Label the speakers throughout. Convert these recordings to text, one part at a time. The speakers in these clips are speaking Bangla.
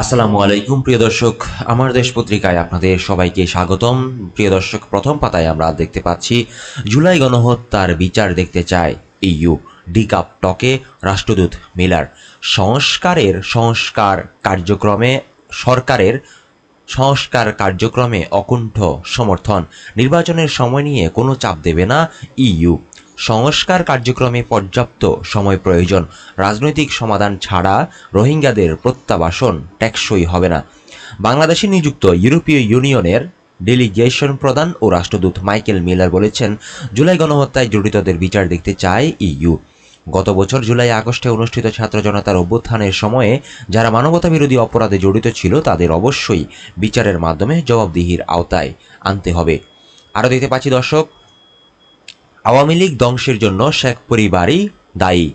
Speaker 1: আসসালামু আলাইকুম, প্রিয় দর্শক। আমার দেশ পত্রিকায় আপনাদের সবাইকে স্বাগতম। প্রিয় দর্শক, প্রথম পাতায় আমরা দেখতে পাচ্ছি, জুলাই গণহত্যার বিচার দেখতে চায় ইইউ ডিকাপ টকে রাষ্ট্রদূত মিলার। সংস্কারের সংস্কার কার্যক্রমে, সরকারের সংস্কার কার্যক্রমে অকুণ্ঠ সমর্থন। নির্বাচনের সময় নিয়ে কোনো চাপ দেবে না ইইউ সংস্কার কার্যক্রমে পর্যাপ্ত সময় প্রয়োজন। রাজনৈতিক সমাধান ছাড়া রোহিঙ্গাদের প্রত্যাবাসন টেকসই হবে না। বাংলাদেশে নিযুক্ত ইউরোপীয় ইউনিয়নের ডেলিগেশন প্রধান ও রাষ্ট্রদূত মাইকেল মিলার বলেছেন, জুলাই গণহত্যায় জড়িতদের বিচার দেখতে চায় ইইউ। গত বছর জুলাই আগস্টে অনুষ্ঠিত ছাত্র জনতার অভ্যুত্থানের সময়ে যারা মানবতা বিরোধী অপরাধে জড়িত ছিল, তাদের অবশ্যই বিচারের মাধ্যমে জবাবদিহির আওতায় আনতে হবে। আরও দেখতে পাচ্ছি দর্শক আওয়ামী লীগ ধ্বংসের জন্য শেখ পরিবারই দায়ী।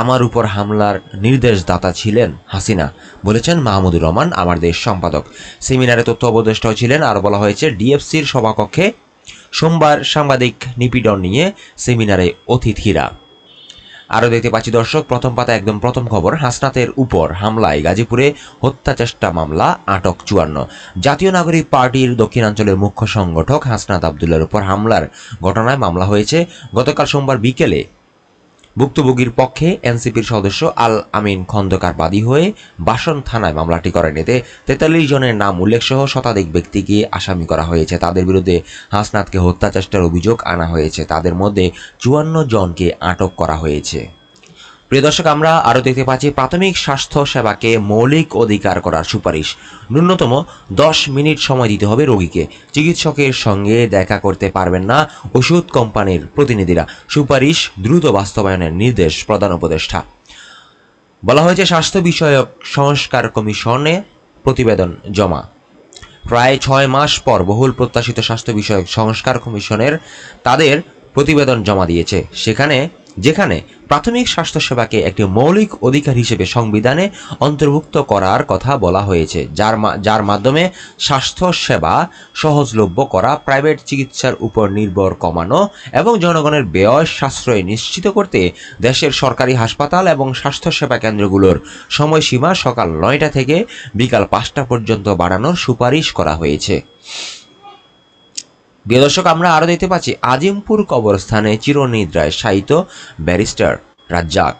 Speaker 1: আমার উপর হামলার নির্দেশদাতা ছিলেন হাসিনা, বলেছেন মাহমুদুর রহমান, আমার দেশ সম্পাদক। সেমিনারে তথ্য উপদেষ্টাও ছিলেন আর বলা হয়েছে, ডিএফসির সভাকক্ষে সোমবার সাংবাদিক নিপীড়ন নিয়ে সেমিনারে অতিথিরা। আরও দেখতে পাচ্ছি, দর্শক, প্রথম পাতা একদম প্রথম খবর, হাসনাতের উপর হামলায় গাজীপুরে হত্যা চেষ্টা মামলা, আটক চুয়ান্ন। জাতীয় নাগরিক পার্টির দক্ষিণাঞ্চলের মুখ্য সংগঠক হাসনাত আবদুল্লার উপর হামলার ঘটনায় মামলা হয়েছে। গতকাল সোমবার বিকেলে ভুক্তভোগীর পক্ষে এনসিপির সদস্য আল আমিন খন্দকার বাদী হয়ে বাসন থানায় মামলাটি করেন এতে তেতাল্লিশ জনের নাম উল্লেখসহ শতাধিক ব্যক্তিকে আসামি করা হয়েছে। তাদের বিরুদ্ধে হাসনাতকে হত্যা চেষ্টার অভিযোগ আনা হয়েছে। তাদের মধ্যে চুয়ান্ন জনকে আটক করা হয়েছে। প্রিয় দর্শক, আমরা আরও দেখতে পাচ্ছি প্রাথমিক স্বাস্থ্য সেবাকে মৌলিক অধিকার করার সুপারিশ। ন্যূনতম দশ মিনিট সময় দিতে হবে রোগীকে। চিকিৎসকের সঙ্গে দেখা করতে পারবেন না ওষুধ কোম্পানির প্রতিনিধিরা। সুপারিশ দ্রুত বাস্তবায়নের নির্দেশ প্রধান উপদেষ্টা। বলা হয়েছে, স্বাস্থ্য বিষয়ক সংস্কার কমিশনে প্রতিবেদন জমা। প্রায় ছয় মাস পর বহুল প্রত্যাশিত স্বাস্থ্য বিষয়ক সংস্কার কমিশনের তাদের প্রতিবেদন জমা দিয়েছে। সেখানে যেখানে প্রাথমিক স্বাস্থ্যসেবাকে একটি মৌলিক অধিকার হিসেবে সংবিধানে অন্তর্ভুক্ত করার কথা বলা হয়েছে, যার যার মাধ্যমে স্বাস্থ্য সেবা সহজলভ্য করা, প্রাইভেট চিকিৎসার উপর নির্ভর কমানো এবং জনগণের ব্যয় সাশ্রয় নিশ্চিত করতে দেশের সরকারি হাসপাতাল এবং স্বাস্থ্যসেবা কেন্দ্রগুলোর সময়সীমা সকাল নয়টা থেকে বিকাল পাঁচটা পর্যন্ত বাড়ানোর সুপারিশ করা হয়েছে। দর্শক, আমরা আরও দেখতে পাচ্ছি আজিমপুর কবরস্থানে চিরনিদ্রায় শায়িত ব্যারিস্টার রাজ্জাক।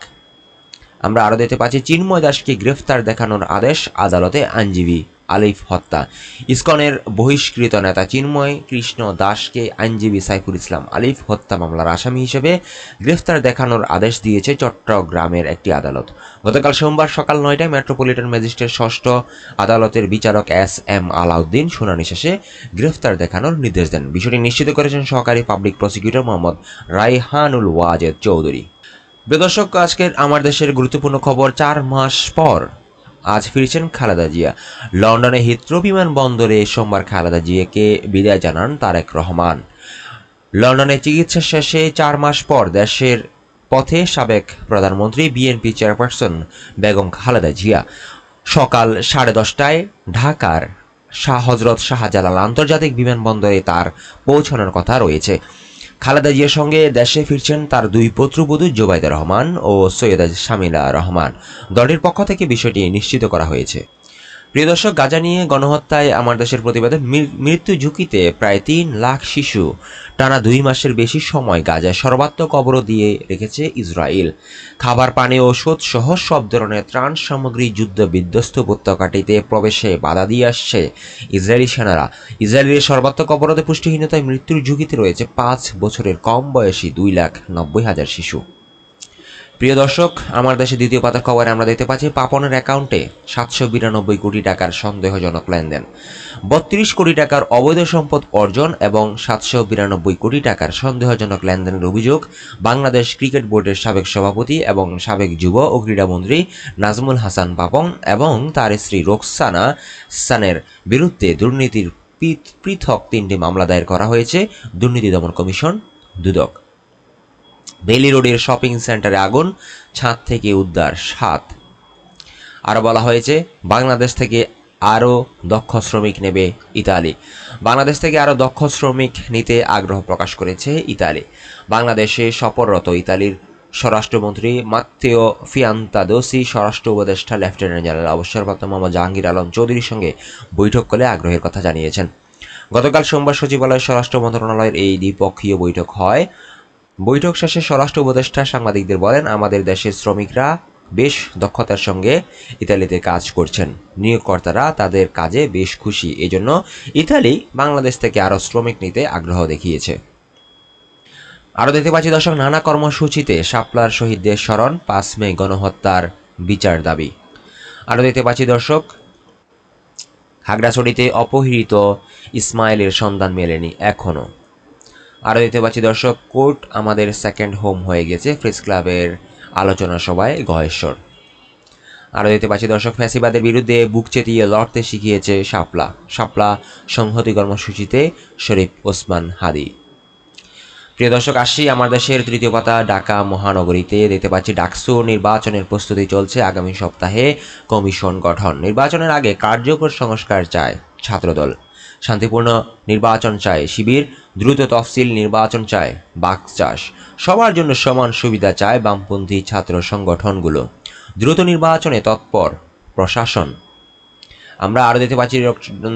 Speaker 1: আমরা আরও দেখতে পাচ্ছি চিন্ময় দাসকে গ্রেফতার দেখানোর আদেশ আদালতে আইনজীবী আলিফ হত্যা। ইসকনের বহিষ্কৃত নেতা চিন্ময় কৃষ্ণ দাসকে আইনজীবী সাইফুল ইসলাম আলিফ হত্যা মামলার আসামি হিসেবে গ্রেফতার দেখানোর আদেশ দিয়েছে চট্টগ্রামের একটি আদালত। গতকাল সোমবার সকাল নয়টায় মেট্রোপলিটন ম্যাজিস্ট্রেট ষষ্ঠ আদালতের বিচারক এস এম আলাউদ্দিন শুনানি শেষে গ্রেফতার দেখানোর নির্দেশ দেন। বিষয়টি নিশ্চিত করেছেন সহকারী পাবলিক প্রসিকিউটর মোহাম্মদ রাইহানুল ওয়াজেদ চৌধুরী। প্রিয় দর্শক, আজকের আমার দেশের গুরুত্বপূর্ণ খবর চার মাস পর। আজ ফিরছেন খালেদা জিয়া। লন্ডনে হিথ্রো বিমানবন্দরে সোমবার খালেদা জিয়াকে বিদায় জানান তারেক রহমান। লন্ডনে চিকিৎসা শেষে চার মাস পর দেশের পথে সাবেক প্রধানমন্ত্রী, বিএনপি চেয়ারপারসন বেগম খালেদা জিয়া। সকাল সাড়ে দশটায় ঢাকার শাহ হজরত শাহজালাল আন্তর্জাতিক বিমানবন্দরে তার পৌঁছানোর কথা রয়েছে। খালেদা জিয়ার সঙ্গে দেশে ফিরছেন তার দুই পুত্রবধূ জোবাইদা রহমান ও সৈয়দা শামিলা রহমান। দলের পক্ষ থেকে বিষয়টি নিশ্চিত করা হয়েছে। প্রিয় দর্শক, গাজা নিয়ে গণহত্যায় আমার দেশের প্রতিবাদে মৃত্যু ঝুঁকিতে প্রায় তিন লাখ শিশু, টানা দুই মাসের বেশি সময় গাজায় সর্বাত্মক অবরোধ দিয়ে রেখেছে ইসরায়েল। খাবার, পানি ওষুধ সহ সব ধরনের ত্রাণ সামগ্রী যুদ্ধ বিধ্বস্ত উপত্যকাটিতে প্রবেশে বাধা দিয়ে আসছে ইসরায়েলি সেনারা। ইসরায়েলের সর্বাত্মক অবরোধে পুষ্টিহীনতায় মৃত্যুর ঝুঁকিতে রয়েছে পাঁচ বছরের কম বয়সী দুই লাখ নব্বই হাজার শিশু। প্রিয় দর্শক, আমার দেশে দ্বিতীয় পাতার খবরে আমরা দেখতে পাচ্ছি পাপনের অ্যাকাউন্টে সাতশো বিরানব্বই কোটি টাকার সন্দেহজনক লেনদেন। বত্রিশ কোটি টাকার অবৈধ সম্পদ অর্জন এবং সাতশো বিরানব্বই কোটি টাকার সন্দেহজনক লেনদেনের অভিযোগ বাংলাদেশ ক্রিকেট বোর্ডের সাবেক সভাপতি এবং সাবেক যুব ও ক্রীড়ামন্ত্রী নাজমুল হাসান পাপন এবং তার স্ত্রী রোকসানা সানের বিরুদ্ধে দুর্নীতির পৃথক তিনটি মামলা দায়ের করা হয়েছে। দুর্নীতি দমন কমিশন দুদক। বেলি রোডের শপিং সেন্টারে আগুন, ছাদ থেকে উদ্ধার সাত। আরও বলা হয়েছে, বাংলাদেশ থেকে আরও দক্ষ শ্রমিক নেবে ইতালি। বাংলাদেশ থেকে আরও দক্ষ শ্রমিক নিতে আগ্রহ প্রকাশ করেছে ইতালি। বাংলাদেশে সফররত ইতালির স্বরাষ্ট্রমন্ত্রী মাত্তেও ফিয়ান্তাদোসি, স্বরাষ্ট্র উপদেষ্টা, লেফটেন্যান্ট জেনারেল অবসরপ্রাপ্ত মোহাম্মদ জাহাঙ্গীর আলম চৌধুরীর সঙ্গে বৈঠক করে আগ্রহের কথা জানিয়েছেন। গতকাল সোমবার সচিবালয়ের স্বরাষ্ট্র মন্ত্রণালয়ের এই দ্বিপক্ষীয় বৈঠক হয়। বৈঠক শেষে স্বরাষ্ট্র উপদেষ্টা সাংবাদিকদের বলেন, আমাদের দেশের শ্রমিকরা বেশ দক্ষতার সঙ্গে ইতালিতে কাজ করছেন। নিয়োগকর্তারা তাদের কাজে বেশ খুশি। এজন্য ইতালি বাংলাদেশ থেকে আরও শ্রমিক নিতে আগ্রহ দেখিয়েছে। আরও দেখতে পাচ্ছি দর্শক, নানা কর্মসূচিতে শাপলার শহীদদের স্মরণ, পাঁচ মে গণহত্যার বিচার দাবি। আরও দেখতে পাচ্ছি দর্শক, খাগড়াছড়িতে অপহৃত ইসমাইলের সন্ধান মেলেনি এখনও। আরও দেখতে পাচ্ছি দর্শক, কোর্ট আমাদের সেকেন্ড হোম হয়ে গেছে প্রেস ক্লাবের আলোচনা সভায় গহেশ্বর। আরও দেখতে পাচ্ছি দর্শক, ফ্যাসিবাদের বিরুদ্ধে বুক চেতিয়ে লড়তে শিখিয়েছে শাপলা। শাপলা সংহতি কর্মসূচিতে শরীফ ওসমান হাদি। প্রিয় দর্শক, আসি আমার দেশের তৃতীয় পাতা ঢাকা মহানগরীতে। দেখতে পাচ্ছি ডাকসু নির্বাচনের প্রস্তুতি চলছে আগামী সপ্তাহে কমিশন গঠন। নির্বাচনের আগে কার্যকর সংস্কার চায় ছাত্রদল। শান্তিপূর্ণ নির্বাচন চায়। শিবির দ্রুত তফসিল নির্বাচন চায়, বাক চাষ। সবার জন্য সমান সুবিধা চায় বামপন্থী ছাত্র সংগঠনগুলো। দ্রুত নির্বাচনে তৎপর প্রশাসন। আমরা আরও দেখতে পাচ্ছি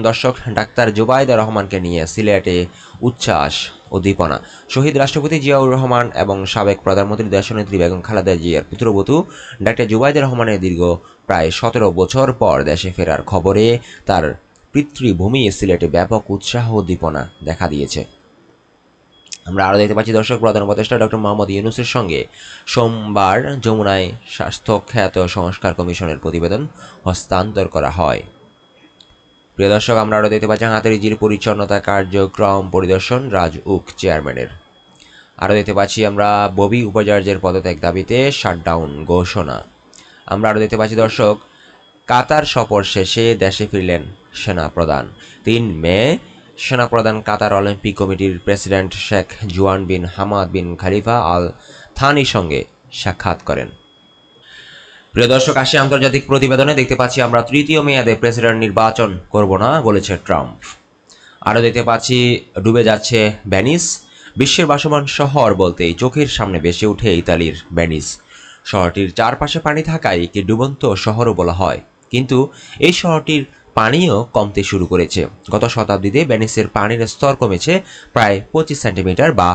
Speaker 1: দর্শক ডাক্তার জুবাইদা রহমানকে নিয়ে সিলেটে উচ্ছ্বাস, উদ্দীপনা। শহীদ রাষ্ট্রপতি জিয়াউর রহমান এবং সাবেক প্রধানমন্ত্রী দেশনেত্রী বেগম খালেদা জিয়ার পুত্রবধূ ডাক্তার জুবাইদা রহমানের দীর্ঘ প্রায় সতেরো বছর পর দেশে ফেরার খবরে তার পিতৃভূমি সিলেটে ব্যাপক উৎসাহ উদ্দীপনা দেখা দিয়েছে। আমরা আরও দেখতে পাচ্ছি, দর্শক প্রধান উপদেষ্টা ডক্টর মোহাম্মদ ইউনুসের সঙ্গে সোমবার যমুনায় স্বাস্থ্য খ্যাত সংস্কার কমিশনের প্রতিবেদন হস্তান্তর করা হয়। প্রিয় দর্শক, আমরা আরও দেখতে পাচ্ছি হাতেরিজির পরিচ্ছন্নতা কার্যক্রম পরিদর্শন রাজ উক চেয়ারম্যানের। আরও দেখতে পাচ্ছি, আমরা ববি উপাচার্যের পদত্যাগ দাবিতে শাটডাউন ঘোষণা। আমরা আরও দেখতে পাচ্ছি, দর্শক কাতার সফর শেষে দেশে ফিরলেন সেনা প্রধান তিন মে সেনা প্রধান কাতার অলিম্পিক কমিটির president Sheikh Joaan bin Hamad bin Khalifa Al থানির সঙ্গে সাক্ষাৎ করেন। প্রিয় দর্শক, আসি আন্তর্জাতিক প্রতিবেদনে। দেখতে পাচ্ছি আমরা তৃতীয় মেয়াদে প্রেসিডেন্ট নির্বাচন করব না, বলেছে ট্রাম্প। আরও দেখতে পাচ্ছি, ডুবে যাচ্ছে ভ্যানিস বিশ্বের বাসমান শহর বলতেই চোখের সামনে ভেসে ওঠে ইতালির ভ্যানিস শহরটির চারপাশে পানি থাকায় একে ডুবন্ত শহরও বলা হয়। কিন্তু এই শহরটির পানিও কমতে শুরু করেছে। গত শতাব্দীতে ব্যানিসের পানির স্তর কমেছে প্রায় পঁচিশ সেন্টিমিটার বা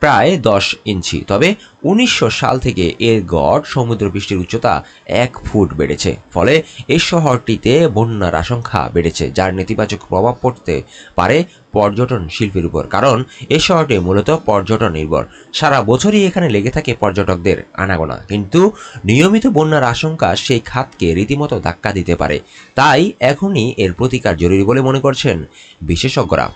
Speaker 1: প্রায় দশ ইঞ্চি। তবে উনিশশো সাল থেকে এর গড় সমুদ্রপৃষ্ঠের উচ্চতা এক ফুট বেড়েছে। ফলে এই শহরটিতে বন্যার আশঙ্কা বেড়েছে, যার নেতিবাচক প্রভাব পড়তে পারে পর্যটন শিল্পের উপর। কারণ এ শহরটি মূলত পর্যটন নির্ভর। সারা বছরই এখানে লেগে থাকে পর্যটকদের আনাগোনা। কিন্তু নিয়মিত বন্যার আশঙ্কা সেই খাতকে রীতিমতো ধাক্কা দিতে পারে। তাই এখনই এর প্রতিকার জরুরি বলে মনে করছেন বিশেষজ্ঞরা।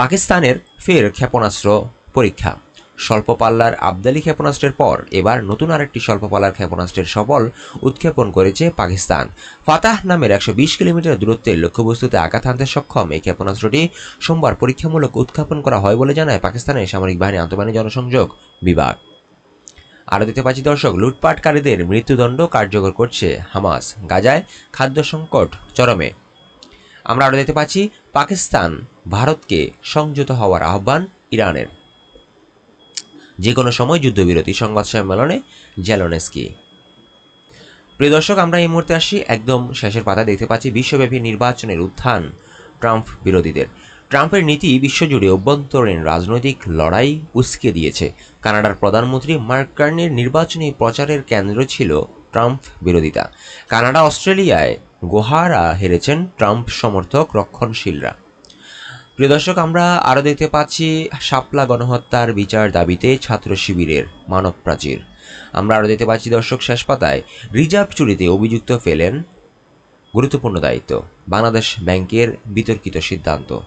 Speaker 1: পাকিস্তানের ফের ক্ষেপণাস্ত্র পরীক্ষা। স্বল্প পাল্লার আবদালি ক্ষেপণাস্ত্রের পর এবার নতুন আরেকটি স্বল্প পাল্লার ক্ষেপণাস্ত্রের সফল উৎক্ষেপণ করেছে পাকিস্তান। ফাতাহ নামের একশো বিশ কিলোমিটার দূরত্বের লক্ষ্যবস্তুতে আঘাত হানতে সক্ষম এই ক্ষেপণাস্ত্রটি সোমবার পরীক্ষামূলক উৎক্ষেপণ করা হয় বলে জানায় পাকিস্তানের সামরিক বাহিনী আন্তঃবাহিনী জনসংযোগ বিভাগ। আরও দিতে পাচ্ছি দর্শক, লুটপাটকারীদের মৃত্যুদণ্ড কার্যকর করছে হামাস। গাজায় খাদ্য সংকট চরমে। আমরা আরও দেখতে পাচ্ছি পাকিস্তান ভারতকে সংযত হওয়ার আহ্বান ইরানের। যে কোনো সময় যুদ্ধবিরতি সংবাদ সম্মেলনে জেলনেস্কি। প্রিয় দর্শক, আমরা এই মুহূর্তে আসি একদম শেষের পাতা দেখতে পাচ্ছি বিশ্বব্যাপী নির্বাচনের উত্থান ট্রাম্প বিরোধীদের। ট্রাম্পের নীতি বিশ্বজুড়ে অভ্যন্তরীণ রাজনৈতিক লড়াই উস্কে দিয়েছে। কানাডার প্রধানমন্ত্রী মার্ক কার্নির নির্বাচনী প্রচারের কেন্দ্র ছিল ট্রাম্প বিরোধিতা। কানাডা, অস্ট্রেলিয়ায় গোহারা হেরেছেন ট্রাম্প সমর্থক রক্ষণশীলরা। প্রিয় দর্শক, আমরা আরও দেখতে পাচ্ছি শাপলা গণহত্যার বিচার দাবিতে ছাত্র শিবিরের মানব প্রাচীর। আমরা আরও দেখতে পাচ্ছি দর্শক, শেষ পাতায় রিজার্ভ চুরিতে অভিযুক্ত ফেলেন গুরুত্বপূর্ণ দায়িত্ব, বাংলাদেশ ব্যাংকের বিতর্কিত সিদ্ধান্ত।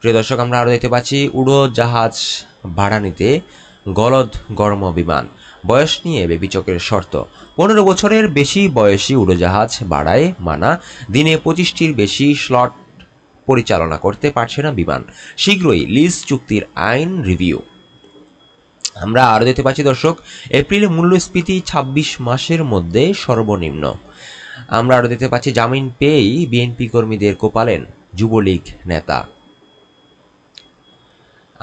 Speaker 1: প্রিয় দর্শক, আমরা আরও দেখতে পাচ্ছি উড়োজাহাজ ভাড়া নিতে গলদ গরম বিমান। বয়স নিয়ে বেবিচকের শর্ত। পনেরো বছরের বেশি বয়সী উড়োজাহাজ ভাড়ায় মানা। দিনে পঁচিশটির বেশি স্লট পরিচালনা করতে পারছে না বিমান। শীঘ্রই লিজ চুক্তির আইন রিভিউ। আমরা আরও দেখতে পাচ্ছি, দর্শক, এপ্রিলে মূল্যস্ফীতি ছাব্বিশ মাসের মধ্যে সর্বনিম্ন। আমরা আরও দেখতে পাচ্ছি, জামিন পেয়েই বিএনপি কর্মীদের কোপালেন যুবলীগ নেতা।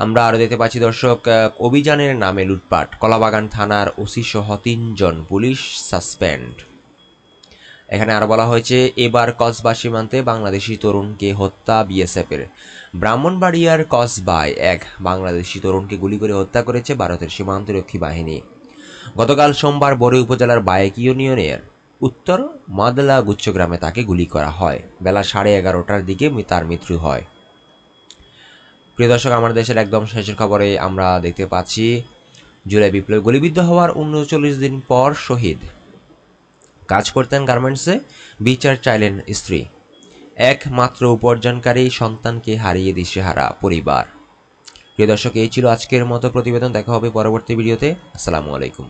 Speaker 1: আমরা আরও দেখতে পাচ্ছি, দর্শক অভিযানের নামে লুটপাট। কলাবাগান থানার ওসি সহ তিনজন পুলিশ সাসপেন্ড। এখানে আরও বলা হয়েছে, এবার কসবা সীমান্তে বাংলাদেশি তরুণকে হত্যা, বিএসএফের। ব্রাহ্মণবাড়িয়ার কসবায় এক বাংলাদেশি তরুণকে গুলি করে হত্যা করেছে ভারতের সীমান্তরক্ষী বাহিনী। গতকাল সোমবার বড়ই উপজেলার বায়েক ইউনিয়নের উত্তর মাদলা গুচ্ছগ্রামে তাকে গুলি করা হয়। বেলা সাড়ে এগারোটার দিকে তার মৃত্যু হয়। প্রিয় দর্শক, আমার দেশের একদম শেষের খবরে আমরা দেখতে পাচ্ছি, জুলাই বিপ্লব গুলিবিদ্ধ হওয়ার উনচল্লিশ দিন পর শহীদ। কাজ করতেন গার্মেন্টসে, বিচার চাইলেন স্ত্রী। একমাত্র উপার্জনকারী সন্তানকে হারিয়ে দিশেহারা পরিবার। প্রিয় দর্শক, এই ছিল আজকের মতো প্রতিবেদন। দেখা হবে পরবর্তী ভিডিওতে। আসসালামু আলাইকুম।